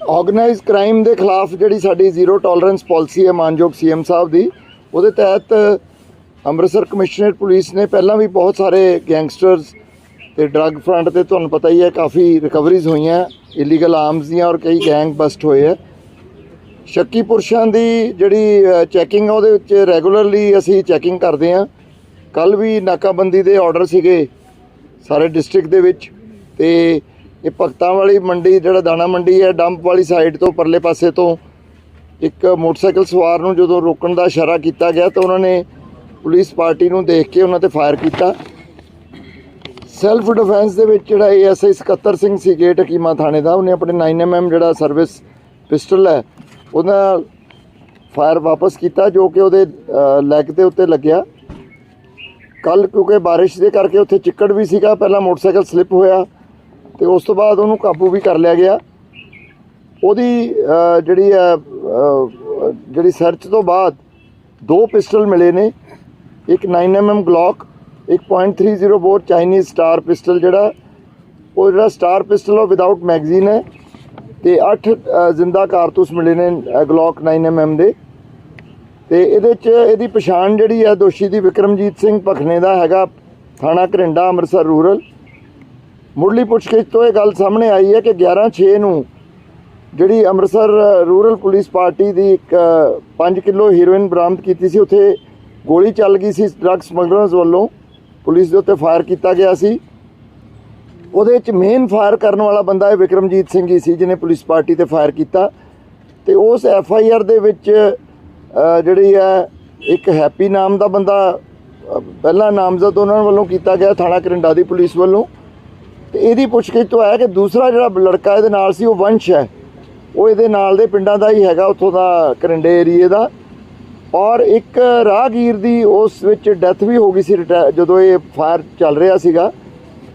Organised crime ਦੇ ਖਿਲਾਫ ਜਿਹੜੀ ਸਾਡੀ ਜ਼ੀਰੋ ਟੋਲਰੈਂਸ ਪਾਲਿਸੀ ਹੈ ਮਾਨਯੋਗ ਸੀਐਮ ਸਾਹਿਬ ਦੀ, ਉਹਦੇ ਤਹਿਤ ਅੰਮ੍ਰਿਤਸਰ ਕਮਿਸ਼ਨਰੇਟ ਪੁਲਿਸ ਨੇ ਪਹਿਲਾਂ ਵੀ ਬਹੁਤ ਸਾਰੇ ਗੈਂਗਸਟਰਸ ਤੇ ਡਰੱਗ ਫਰੰਟ ਤੇ ਤੁਹਾਨੂੰ ਪਤਾ ਹੀ ਹੈ ਕਾਫੀ ਰਿਕਵਰੀਜ਼ ਹੋਈਆਂ ਇਲੀਗਲ ਆਰਮਸ ਦੀਆਂ ਔਰ ਕਈ ਗੈਂਗ ਬਸਟ ਹੋਏ ਹੈ ਸ਼ੱਕੀ ਪੁਰਸ਼ਾਂ ਦੀ ਜਿਹੜੀ ਚੈਕਿੰਗ ਉਹਦੇ ਵਿੱਚ ਰੈਗੂਲਰਲੀ ਅਸੀਂ ਚੈਕਿੰਗ ਕਰਦੇ ਹਾਂ। ਕੱਲ ਵੀ ਨਾਕਾਬੰਦੀ ਦੇ ਆਰਡਰ ਸੀਗੇ ਸਾਰੇ ਡਿਸਟ੍ਰਿਕਟ ਦੇ ਵਿੱਚ ਤੇ ਇਹ ਭਗਤਾਂ ਵਾਲੀ ਮੰਡੀ, ਜਿਹੜਾ ਦਾਣਾ ਮੰਡੀ ਹੈ, ਡੰਪ ਵਾਲੀ ਸਾਈਡ ਤੋਂ, ਪਰਲੇ ਪਾਸੇ ਤੋਂ ਇੱਕ ਮੋਟਰਸਾਈਕਲ ਸਵਾਰ ਨੂੰ ਜਦੋਂ ਰੋਕਣ ਦਾ ਇਸ਼ਾਰਾ ਕੀਤਾ ਗਿਆ ਤਾਂ ਉਹਨਾਂ ਨੇ ਪੁਲਿਸ ਪਾਰਟੀ ਨੂੰ ਦੇਖ ਕੇ ਉਹਨਾਂ ਤੇ ਫਾਇਰ ਕੀਤਾ। ਸੈਲਫ ਡਿਫੈਂਸ ਦੇ ਵਿੱਚ ਜਿਹੜਾ ਏਐਸਆਈ ਸਕੱਤਰ ਸਿੰਘ ਸੀ ਗੇਟ ਹਕੀਮਾ ਥਾਣੇ ਦਾ, ਉਹਨੇ ਆਪਣੇ 9mm ਜਿਹੜਾ ਸਰਵਿਸ ਪਿਸਟਲ ਹੈ, ਉਹਦਾ ਫਾਇਰ ਵਾਪਸ ਕੀਤਾ, ਜੋ ਕਿ ਉਹਦੇ ਲੈਗ ਦੇ ਉੱਤੇ ਲੱਗਿਆ। ਕੱਲ ਕਿਉਂਕਿ ਬਾਰਿਸ਼ ਦੇ ਕਰਕੇ ਉੱਥੇ ਚਿੱਕੜ ਵੀ ਸੀਗਾ, ਪਹਿਲਾਂ ਮੋਟਰਸਾਈਕਲ ਸਲਿੱਪ ਹੋਇਆ। ਤੇ ਉਸ ਤੋਂ ਬਾਅਦ ਉਹਨੂੰ ਕਾਬੂ ਵੀ ਕਰ ਲਿਆ ਗਿਆ। ਉਹਦੀ ਜਿਹੜੀ ਹੈ ਜਿਹੜੀ ਸਰਚ ਤੋਂ ਬਾਅਦ ਦੋ ਪਿਸਟਲ ਮਿਲੇ ਨੇ। ਇੱਕ 9mm ਗਲੌਕ ਇੱਕ .30 ਬੋਰ ਚਾਈਨੀਜ਼ ਸਟਾਰ ਪਿਸਟਲ ਜਿਹੜਾ, ਉਹ ਜਿਹੜਾ ਸਟਾਰ ਪਿਸਟਲ ਉਹ ਵਿਦਆਊਟ ਮੈਗਜ਼ੀਨ ਹੈ ਤੇ 8 ਜ਼ਿੰਦਾ ਕਾਰਤੂਸ ਮਿਲੇ ਨੇ ਗਲੌਕ 9mm ਦੇ। ਤੇ ਇਹਦੇ ਚ ਇਹਦੀ ਪਛਾਣ ਜਿਹੜੀ ਹੈ ਦੋਸ਼ੀ ਦੀ ਵਿਕਰਮਜੀਤ ਸਿੰਘ ਭਖਨੇ ਦਾ ਹੈਗਾ, ਥਾਣਾ ਘਰਿੰਡਾ, ਅੰਮ੍ਰਿਤਸਰ ਰੂਰਲ ਮੁੱਢਲੀ ਪੁੱਛਗਿੱਛ ਤੋਂ ਇਹ ਗੱਲ ਸਾਹਮਣੇ ਆਈ ਹੈ ਕਿ 11/6 ਨੂੰ ਜਿਹੜੀ ਅੰਮ੍ਰਿਤਸਰ ਰੂਰਲ ਪੁਲਿਸ ਪਾਰਟੀ ਦੀ ਇੱਕ 5 ਕਿਲੋ ਹੀਰੋਇਨ ਬਰਾਮਦ ਕੀਤੀ ਸੀ ਉੱਥੇ ਗੋਲੀ ਚੱਲ ਗਈ ਸੀ ਡਰੱਗ ਸਮਗਲਰਸ ਵੱਲੋਂ। ਪੁਲਿਸ ਦੇ ਉੱਤੇ ਫਾਇਰ ਕੀਤਾ ਗਿਆ ਸੀ। ਉਹਦੇ ਵਿੱਚ ਮੇਨ ਫਾਇਰ ਕਰਨ ਵਾਲਾ ਬੰਦਾ ਇਹ ਵਿਕਰਮਜੀਤ ਸਿੰਘ ਹੀ ਸੀ ਜਿਹਨੇ ਪੁਲਿਸ ਪਾਰਟੀ ਤੇ ਫਾਇਰ ਕੀਤਾ। ਤੇ ਉਸ ਐਫ ਆਈ ਆਰ ਦੇ ਵਿੱਚ ਜਿਹੜੀ ਹੈ ਇੱਕ ਹੈਪੀ ਨਾਮ ਦਾ ਬੰਦਾ ਅ, ਪਹਿਲਾ ਨਾਮਜ਼ਦ ਉਹਨਾਂ ਵੱਲੋਂ ਕੀਤਾ ਗਿਆ ਥਾਣਾ ਕਰਿੰਡਾ ਦੀ ਪੁਲਿਸ ਵੱਲੋਂ। ਤੇ ਇਹਦੀ ਪੁੱਛਗਿੱਛ ਤੋਂ ਆਇਆ ਕਿ ਦੂਸਰਾ ਜਿਹੜਾ ਲੜਕਾ ਇਹਦੇ ਨਾਲ ਸੀ, ਉਹ ਵੰਸ਼ ਹੈ। ਉਹ ਇਹਦੇ ਨਾਲ ਦੇ ਪਿੰਡਾਂ ਦਾ ਹੀ ਹੈਗਾ, ਉੱਥੋਂ ਦਾ ਕਰਿੰਡੇ ਏਰੀਏ ਦਾ। ਔਰ ਇੱਕ ਰਾਹਗੀਰ ਦੀ ਉਸ ਵਿੱਚ ਡੈਥ ਵੀ ਹੋ ਗਈ ਸੀ ਰਿਟਾ- ਜਦੋਂ ਇਹ ਫਾਇਰ ਚੱਲ ਰਿਹਾ ਸੀਗਾ।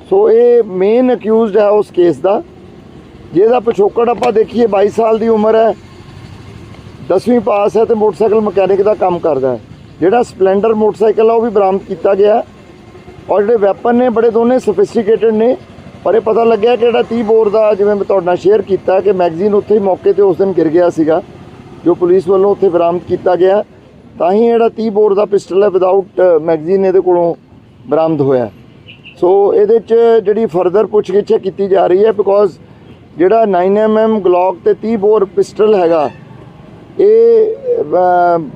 ਸੋ ਇਹ ਮੇਨ ਅਕਿਊਜ਼ਡ ਹੈ ਉਸ ਕੇਸ ਦਾ। ਜਿਹਦਾ ਪਿਛੋਕੜ ਆਪਾਂ ਦੇਖੀਏ 22 ਸਾਲ ਦੀ ਉਮਰ ਹੈ। 10ਵੀਂ ਪਾਸ ਹੈ ਤੇ ਮੋਟਰਸਾਈਕਲ ਮਕੈਨਿਕ ਦਾ ਕੰਮ ਕਰਦਾ ਹੈ। ਜਿਹੜਾ ਸਪਲੈਂਡਰ ਮੋਟਰਸਾਈਕਲ ਆ, ਉਹ ਵੀ ਬਰਾਮਦ ਕੀਤਾ ਗਿਆ ਔਰ ਜਿਹੜੇ ਵੈਪਨ ਨੇ, ਬੜੇ ਦੋਨੇ ਸੋਫਿਸਟੀਕੇਟਡ ਨੇ। ਪਰ ਇਹ ਪਤਾ ਲੱਗਿਆ ਕਿ ਜਿਹੜਾ 30 ਬੋਰ ਦਾ ਜਿਵੇਂ ਮੈਂ ਤੁਹਾਡੇ ਨਾਲ ਸ਼ੇਅਰ ਕੀਤਾ ਕਿ ਮੈਗਜ਼ੀਨ ਉੱਥੇ ਹੀ ਮੌਕੇ ਤੇ ਉਸ ਦਿਨ ਗਿਰ ਗਿਆ ਸੀਗਾ, ਜੋ ਪੁਲਿਸ ਵੱਲੋਂ ਉੱਥੇ ਬਰਾਮਦ ਕੀਤਾ ਗਿਆ, ਤਾਂ ਹੀ ਜਿਹੜਾ 30 ਬੋਰ ਦਾ ਪਿਸਟਲ ਹੈ ਵਿਦਆਊਟ ਮੈਗਜ਼ੀਨ ਇਹਦੇ ਕੋਲੋਂ ਬਰਾਮਦ ਹੋਇਆ। ਸੋ ਇਹਦੇ ਚ ਜਿਹੜੀ ਫਰਦਰ ਪੁੱਛਗਿੱਛ ਹੈ ਕੀਤੀ ਜਾ ਰਹੀ ਹੈ ਬਿਕੋਜ਼ ਜਿਹੜਾ 9mm ਗਲੌਕ ਤੇ 30 ਬੋਰ ਪਿਸਟਲ ਹੈਗਾ, ਇਹ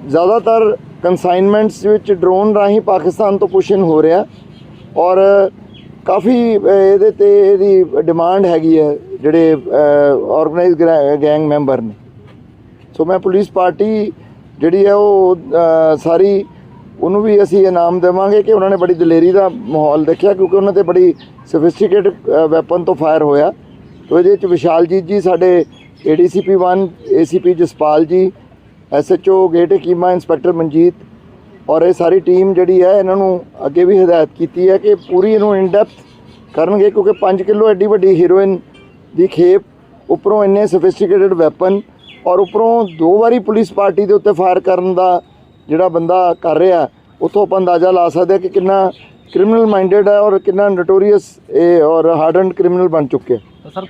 ਜ਼ਿਆਦਾਤਰ ਕਨਸਾਈਨਮੈਂਟਸ ਵਿੱਚ ਡਰੋਨ ਰਾਹੀਂ ਪਾਕਿਸਤਾਨ ਤੋਂ ਪੁਸ਼ਨ ਹੋ ਰਿਹਾ। ਔਰ ਕਾਫੀ ਇਹਦੇ ਤੇ ਇਹਦੀ ਡਿਮਾਂਡ ਹੈਗੀ ਹੈ, ਜਿਹੜੇ ਆਰਗੇਨਾਈਜ਼ਡ ਗੈਂਗ ਮੈਂਬਰ ਨੇ। ਸੋ ਮੈਂ ਪੁਲਿਸ ਪਾਰਟੀ ਜਿਹੜੀ ਹੈ ਉਹ ਸਾਰੀ, ਉਹਨੂੰ ਵੀ ਅਸੀਂ ਇਨਾਮ ਦੇਵਾਂਗੇ ਕਿ ਉਹਨਾਂ ਨੇ ਬੜੀ ਦਲੇਰੀ ਦਾ ਮਾਹੌਲ ਦੇਖਿਆ, ਕਿਉਂਕਿ ਉਹਨਾਂ ਤੇ ਬੜੀ ਸੋਫਿਸਟੀਕੇਟਡ ਵੈਪਨ ਤੋਂ ਫਾਇਰ ਹੋਇਆ। ਤੋ ਇਹਦੇ ਵਿੱਚ ਵਿਸ਼ਾਲਜੀਤ ਜੀ, ਸਾਡੇ ADCP 1 ACP Jaspal ji SHO gate keema inspector Manjeet ਔਰ ਇਹ ਸਾਰੀ ਟੀਮ ਜਿਹੜੀ ਹੈ, ਇਹਨਾਂ ਨੂੰ ਅੱਗੇ ਵੀ ਹਦਾਇਤ ਕੀਤੀ ਹੈ ਕਿ ਪੂਰੀ ਇਹਨੂੰ ਇਨ ਡੈਪਥ ਕਰਨਗੇ, ਕਿਉਂਕਿ 5 ਕਿਲੋ ਐਡੀ ਵੱਡੀ ਹੀਰੋਇਨ ਦੀ ਖੇਪ ਉੱਪਰੋਂ ਇੰਨੇ ਸੋਫਿਸਟੀਕੇਟਡ ਵੈਪਨ ਔਰ ਉੱਪਰੋਂ ਦੋ ਵਾਰੀ ਪੁਲਿਸ ਪਾਰਟੀ ਦੇ ਉੱਤੇ ਫਾਇਰ ਕਰਨ ਦਾ ਜਿਹੜਾ ਬੰਦਾ ਕਰ ਰਿਹਾ, ਉਥੋਂ ਆਪਾਂ ਅੰਦਾਜ਼ਾ ਲਾ ਸਕਦੇ ਹਾਂ ਕਿ ਕਿੰਨਾ ਕ੍ਰਿਮੀਨਲ ਮਾਈਂਡਡ ਹੈ ਔਰ ਕਿੰਨਾ ਨਟੋਰੀਅਸ ਇਹ ਔਰ ਹਾਰਡਨਡ ਕ੍ਰਿਮੀਨਲ ਬਣ ਚੁੱਕੇ ਤਾਂ ਸਰ